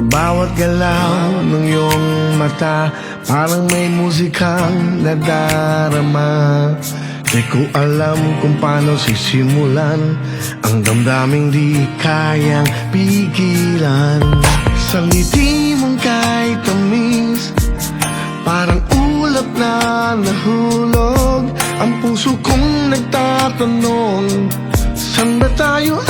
Bawat galaw ng iyong mata Parang may musikang nadarama Di ko alam kung paano sisimulan Ang damdaming di kayang pigilan. Sa ngiti mong kay tamis Parang ulap na nahulog. Ang puso kong nagtatanong Saan ba tayo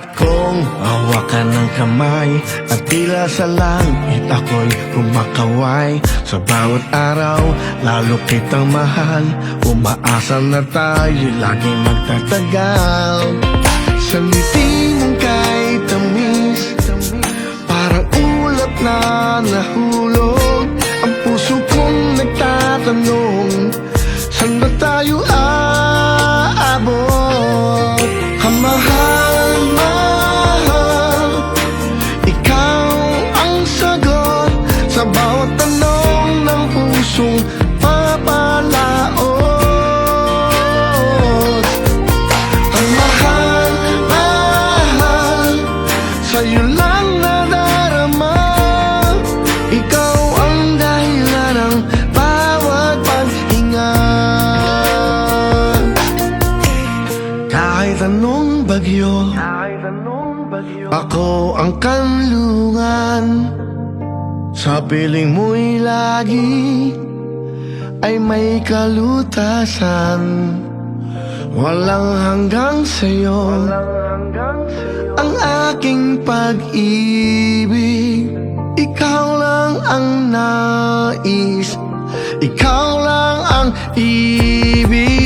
Pangarap kong hawakan ng kamay At tila sa langit ako'y kumakaway. Sa bawat araw, lalo kitang mahal. Umaasa na tayo laging magtatagal. Sa ngiti mong kay tamis Parang ulap na nahulog. Ang puso kong nagtatanong Saan ba tayo aabot? Kamahal-mahal Kahit anong bagyo. Ako ang kanlungan. Sa piling mo'y lagi Ay may kalutasan. Walang hanggang sa'yo. Ang aking pag-ibig Ikaw lang ang nais. Ikaw lang ang ibig